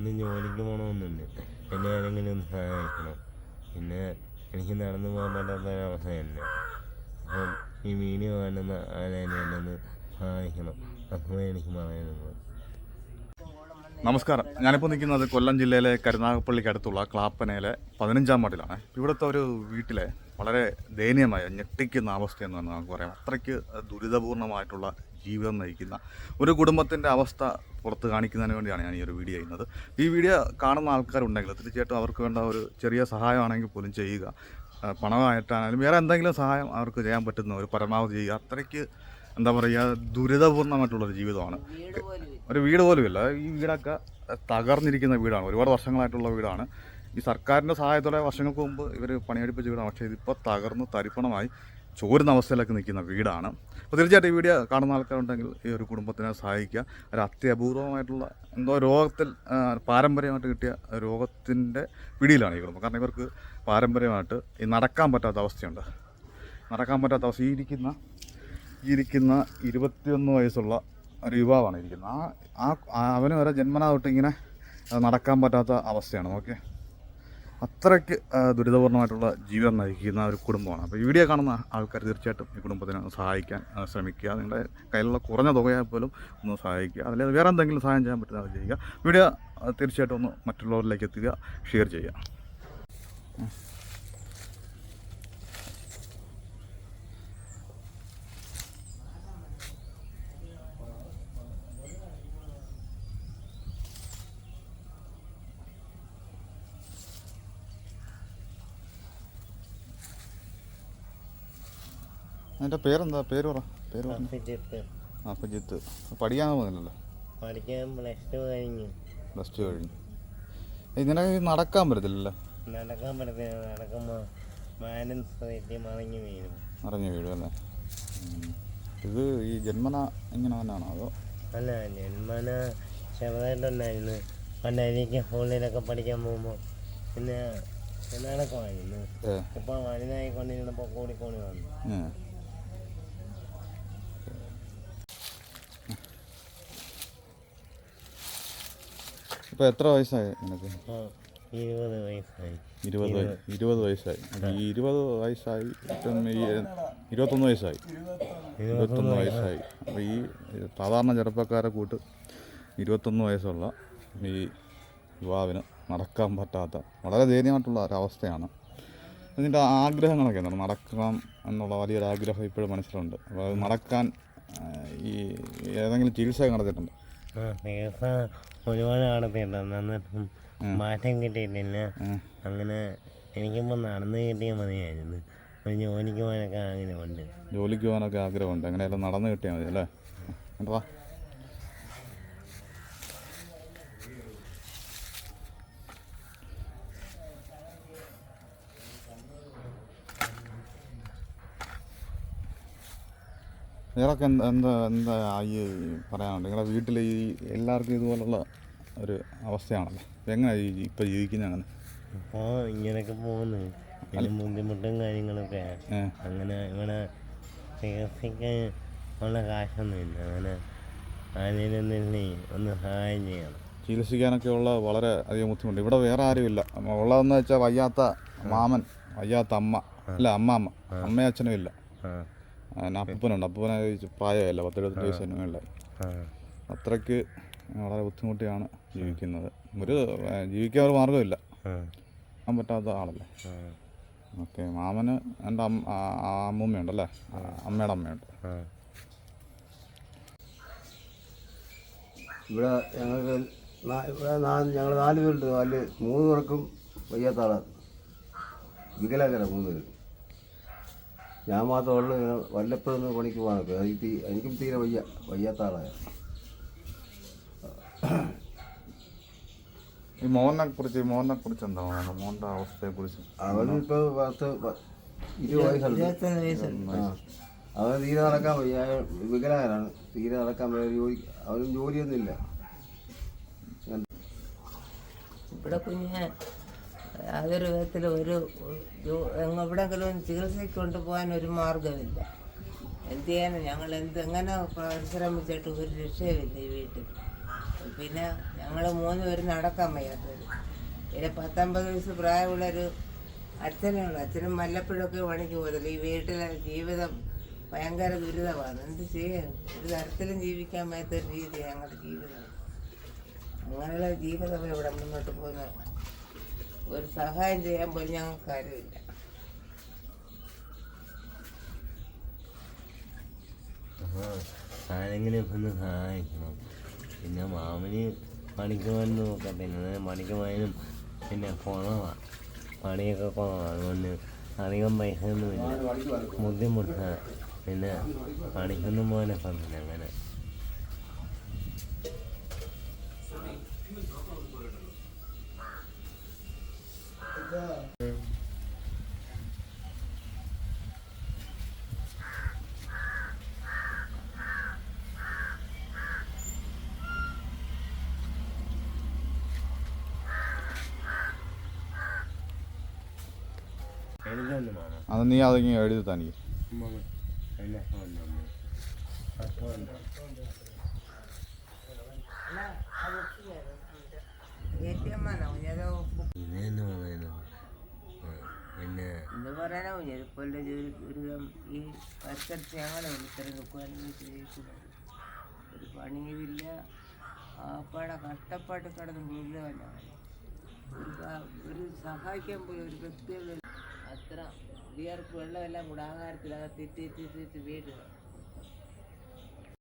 ഒന്ന് ജോലിക്ക് പോകണമെന്നുണ്ട് എന്നെ ആരെങ്കിലും ഒന്ന് സഹായിക്കണം? പിന്നെ എനിക്ക് നടന്നു പോകാൻ പറ്റാത്തൊരവസ്ഥയല്ല അപ്പം ഈ വീഡിയോ കാണുന്ന ആരെയും എന്നെ ഒന്ന് സഹായിക്കണം. അത്രേ എനിക്ക് പറയാനുള്ളത് നമസ്കാരം. ഞാനിപ്പോൾ നിൽക്കുന്നത് കൊല്ലം ജില്ലയിലെ കരുനാഗപ്പള്ളിക്ക് അടുത്തുള്ള ക്ലാപ്പനയിലെ പതിനഞ്ചാം വാർഡിലാണ്. ഇവിടുത്തെ ഒരു വീട്ടിലെ വളരെ ദയനീയമായ ഞെട്ടിക്കുന്ന അവസ്ഥയെന്ന് തന്നെ നമുക്ക് പറയാം. അത്രയ്ക്ക് ദുരിതപൂർണമായിട്ടുള്ള ജീവിതം നയിക്കുന്ന ഒരു കുടുംബത്തിന്റെ അവസ്ഥ പുറത്ത് കാണിക്കുന്നതിന് വേണ്ടിയാണ് ഞാൻ ഈ ഒരു വീഡിയോ ചെയ്യുന്നത്. ഈ വീഡിയോ കാണുന്ന ആൾക്കാരുണ്ടെങ്കിൽ തീർച്ചയായിട്ടും അവർക്ക് വേണ്ട ഒരു ചെറിയ സഹായമാണെങ്കിൽ പോലും ചെയ്യുക. പണമായിട്ടാണെങ്കിലും വേറെ എന്തെങ്കിലും സഹായം അവർക്ക് ചെയ്യാൻ പറ്റുന്ന ഒരു പരമാവധി ചെയ്യുക. അത്രയ്ക്ക് എന്താ പറയുക ദുരിതപൂർണമായിട്ടുള്ളൊരു ജീവിതമാണ്. ഒരു വീട് പോലും ഇല്ല. ഈ വീടൊക്കെ തകർന്നിരിക്കുന്ന വീടാണ്. ഒരുപാട് വർഷങ്ങളായിട്ടുള്ള വീടാണ്. ഈ സർക്കാരിന്റെ സഹായത്തോടെ വർഷങ്ങൾക്ക് മുമ്പ് ഇവർ പണിയെടുപ്പിച്ച വീടാണ്. പക്ഷേ ഇതിപ്പോൾ തകർന്ന് തരിപ്പണമായി. ചോരുന്ന അവസ്ഥയിലൊക്കെ നിൽക്കുന്ന വീടാണ്. അപ്പോൾ തീർച്ചയായിട്ടും ഈ വീഡിയോ കാണുന്ന ആൾക്കാരുണ്ടെങ്കിൽ ഈ ഒരു കുടുംബത്തിനെ സഹായിക്കുക. ഒരു അത്യപൂർവമായിട്ടുള്ള എന്തോ രോഗത്തിൽ പാരമ്പര്യമായിട്ട് കിട്ടിയ രോഗത്തിന്റെ പിടിയിലാണ് ഈ കുടുംബം. കാരണം ഇവർക്ക് പാരമ്പര്യമായിട്ട് ഈ നടക്കാൻ പറ്റാത്ത അവസ്ഥയുണ്ട്. നടക്കാൻ പറ്റാത്ത അവസ്ഥ. ഈ ഇരിക്കുന്ന ഈ ഇരിക്കുന്ന ഇരുപത്തിയൊന്ന് വയസ്സുള്ള ഒരു യുവാവാണ് ഇരിക്കുന്നത്. ആ ആ- അവന് വരെ ജന്മനാ തൊട്ട് ഇങ്ങനെ നടക്കാൻ പറ്റാത്ത അവസ്ഥയാണ്. ഓക്കെ? അത്രയ്ക്ക് ദുരിതപൂർണമായിട്ടുള്ള ജീവിതം നയിക്കുന്ന ഒരു കുടുംബമാണ്. അപ്പോൾ ഈ വീഡിയോ കാണുന്ന ആൾക്കാർ തീർച്ചയായിട്ടും ഈ കുടുംബത്തിനെ സഹായിക്കാൻ ശ്രമിക്കുക. നിങ്ങളുടെ കയ്യിലുള്ള കുറഞ്ഞ തുകയാൽ പോലും ഒന്ന് സഹായിക്കുക. അല്ലെങ്കിൽ വേറെ എന്തെങ്കിലും സഹായം ചെയ്യാൻ പറ്റുന്ന ചെയ്യുക. വീഡിയോ തീർച്ചയായിട്ടും ഒന്ന് മറ്റുള്ളവരിലേക്ക് എത്തുക ഷെയർ ചെയ്യുക. എന്റെ പേരെന്താ? പേര് പറ. പേര് അഭിജിത്ത്. പഠിക്കാൻ പോകുന്നില്ലല്ലോ? പഠിക്കാൻ പ്ലസ് ടു കഴിഞ്ഞു. പ്ലസ് ടു കഴിഞ്ഞു. ഇങ്ങനെ നടക്കാൻ പറ്റത്തില്ലല്ലോ? നടക്കാൻ പറ്റത്തില്ല. നടക്കുമ്പോൾ ബാലൻസ് തെറ്റി മറിഞ്ഞു വീഴും. അറിഞ്ഞു വീഴും അല്ലേ? ഇത് ഈ ജന്മന ഇങ്ങനെ തന്നെയാണോ അതോ? അല്ല ജന്മന ചെറുതായിട്ടുണ്ടായിരുന്നു പണ്ട് എനിക്ക് സ്കൂളിലൊക്കെ പഠിക്കാൻ പോകുമ്പോൾ പിന്നെ നടക്കുമായിരുന്നു. ഇപ്പോൾ വലുതായിക്കൊണ്ടിരുന്നപ്പോൾ കൂടിക്കൂടി വന്നു. ഇപ്പൊ എത്ര വയസ്സായി നിനക്ക്? ഇരുപത് വയസ്സായി. ഇരുപത് വയ- ഇരുപത്. വയസ്സായി. ഈ ഇരുപത് വയസ്സായി ഇപ്പം ഈ ഇരുപത്തൊന്ന് വയസ്സായി. ഇരുപത്തൊന്ന് വയസ്സായി. അപ്പോൾ ഈ സാധാരണ ചെറുപ്പക്കാരെ കൂട്ട് ഇരുപത്തൊന്ന് വയസ്സുള്ള ഈ യുവാവിന് നടക്കാൻ പറ്റാത്ത വളരെ ദയനീയമായിട്ടുള്ള ഒരവസ്ഥയാണ്. അതിന്റെ ആഗ്രഹങ്ങളൊക്കെ എന്താണ്? നടക്കണം എന്നുള്ള വലിയൊരു ആഗ്രഹം ഇപ്പോഴും മനസ്സിലുണ്ട്. അപ്പോൾ അത് നടക്കാൻ ഈ ഏതെങ്കിലും ചികിത്സ നടത്തിയിട്ടുണ്ട്? ചികിത്സ ഒരുപാട് നടത്തിയിട്ടുണ്ട് എന്നിട്ടും മാറ്റം കിട്ടിയിട്ടില്ല. അങ്ങനെ എനിക്കിപ്പോൾ നടന്നു കിട്ടിയാൽ മതിയായിരുന്നു. ഒരു ജോലിക്ക് പോകാനൊക്കെ ആഗ്രഹമുണ്ട്. ജോലിക്ക് പോകാനൊക്കെ ആഗ്രഹമുണ്ട്. എങ്ങനെയായാലും നടന്നു കിട്ടിയാൽ മതി അല്ലേ? നിങ്ങളൊക്കെ എന്താ എന്താ എന്താ ഈ പറയാനുണ്ട്? നിങ്ങളുടെ വീട്ടിൽ ഈ എല്ലാവർക്കും ഇതുപോലുള്ള ഒരു അവസ്ഥയാണല്ലോ. എങ്ങനെ ഈ ഇപ്പം അങ്ങനെ അപ്പോൾ ഇങ്ങനെയൊക്കെ പോകുന്നു. അതിന് ബുദ്ധിമുട്ടും കാര്യങ്ങളൊക്കെ. അങ്ങനെ ഇവിടെ ചികിത്സയ്ക്ക് ഉള്ള കാശൊന്നുമില്ല. അങ്ങനെ ആരെയൊന്നില്ലേ ഒന്ന് സഹായം ചെയ്യണം. ചികിത്സിക്കാനൊക്കെ ഉള്ള വളരെ അധികം ബുദ്ധിമുട്ട്. ഇവിടെ വേറെ ആരുമില്ല. ഉള്ളതെന്ന് വെച്ചാൽ വയ്യാത്ത മാമൻ വയ്യാത്ത അമ്മ അല്ല അമ്മാമ്മ അമ്മയും അച്ഛനും ഇല്ല പിന്നെ അപ്പൂപ്പനുണ്ട്. അപ്പൂപ്പനെ പ്രായമല്ല? പത്ത് എഴുപത്തഞ്ച് വയസ്സിന് മേളിലായി അത്രയ്ക്ക് അത്രയ്ക്ക് വളരെ ബുദ്ധിമുട്ടിയാണ് ജീവിക്കുന്നത്. ഒരു ജീവിക്കാൻ ഒരു മാർഗമില്ല. ചെയ്യാൻ പറ്റാത്ത ആളല്ലേ? ഓക്കെ മാമന് എന്റെ അമ്മൂമ്മയുണ്ടല്ലേ? അമ്മയുടെ അമ്മയുണ്ട്. ഇവിടെ ഞങ്ങൾക്ക് ഇവിടെ നാല് ഞങ്ങൾ നാല് പേരുണ്ട്. നാല് മൂന്ന് പേർക്കും വയ്യാത്ത ആളാണ് വികലാകര മൂന്ന് പേര്. ഞാൻ മാത്രമുള്ളൂ ഇങ്ങനെ വല്ലപ്പോഴും ഒന്ന് പണിക്ക് പോകാനൊക്കെ. എനിക്ക് തീ- എനിക്കും തീരെ വയ്യ വയ്യാത്ത ആളായ ഈ മോഹനെ കുറിച്ച് മോഹനെ കുറിച്ച് എന്താ പറയുക മോഹന്റെ അവസ്ഥയെ കുറിച്ച്. അവനിപ്പോൾ പത്ത് ഇരുപത് വയസ്സുണ്ട്. ആ. അവന് തീരെ നടക്കാൻ വയ്യ അയാൾ തീരെ നടക്കാൻ വയ്യ ജോലി അവനും ജോലിയൊന്നുമില്ല. ഇവിടെ കുഞ്ഞിനെ യാതൊരു വിധത്തിലും ഒരു എവിടെയെങ്കിലും ചികിത്സയ്ക്ക് കൊണ്ടുപോകാൻ ഒരു മാർഗമില്ല എന്ത് ചെയ്യാനും? ഞങ്ങൾ എന്ത് എങ്ങനെ പരിശ്രമിച്ചിട്ട് ഒരു രക്ഷയുമില്ല ഈ വീട്ടിൽ. പിന്നെ ഞങ്ങൾ മൂന്ന് പേര് നടക്കാൻ വയ്യാത്തവർ പിന്നെ പത്തൊമ്പത് വയസ്സ് പ്രായമുള്ളൊരു അച്ഛനേ ഉള്ളൂ. അച്ഛനും വല്ലപ്പോഴൊക്കെ പണിക്ക് പോകത്തില്ല. ഈ വീട്ടിലെ ജീവിതം ഭയങ്കര ദുരിതമാണ്. എന്ത് ചെയ്യാൻ? ഒരു തരത്തിലും ജീവിക്കാൻ വയ്യാത്തൊരു രീതിയാണ് ഞങ്ങളുടെ ജീവിതം. അങ്ങനെയുള്ള ജീവിതം ഇവിടെ മുന്നോട്ട് പോകുന്നത്. ഒരു സഹായം ചെയ്യാൻ പോലും ഞങ്ങൾക്ക് ഒന്ന് സഹായിക്കണം? പിന്നെ മാമന് പണിക്ക് പോകാൻ നോക്കത്തില്ല പണിക്ക് പോയാലും പിന്നെ കുറവാണ് പണിയൊക്കെ കുറവാണ് അതുകൊണ്ട് അധികം പൈസ ഒന്നുമില്ല ബുദ്ധിമുട്ടാണ് പിന്നെ പണിക്കൊന്നും പോകാനൊക്കെ അങ്ങനെ. അത് നീ അതിങ്ങനെ എഴുതി തനിക്ക് എ ഇതെന്ന് പറയുന്നത് പിന്നെ എന്താ പറയാനാ കുഞ്ഞത് ജോലി ഒരു ഈ ഞങ്ങളെ വിളിച്ചത് നിൽക്കുവാനും ചോദിക്കുന്നത് ഒരു പണിയുമില്ല. ആപ്പാടെ കഷ്ടപ്പാട്ട് കിടന്ന് മുഴുവല്ല ഒരു സഹായിക്കാൻ പോലും ഒരു വ്യക്തിയുള്ള അത്ര വിയർപ്പ് വെള്ളമെല്ലാം കൂടെ ആഹാരത്തിലകത്ത് ഇട്ടിട്ട് ഇട്ടിട്ട് വീട്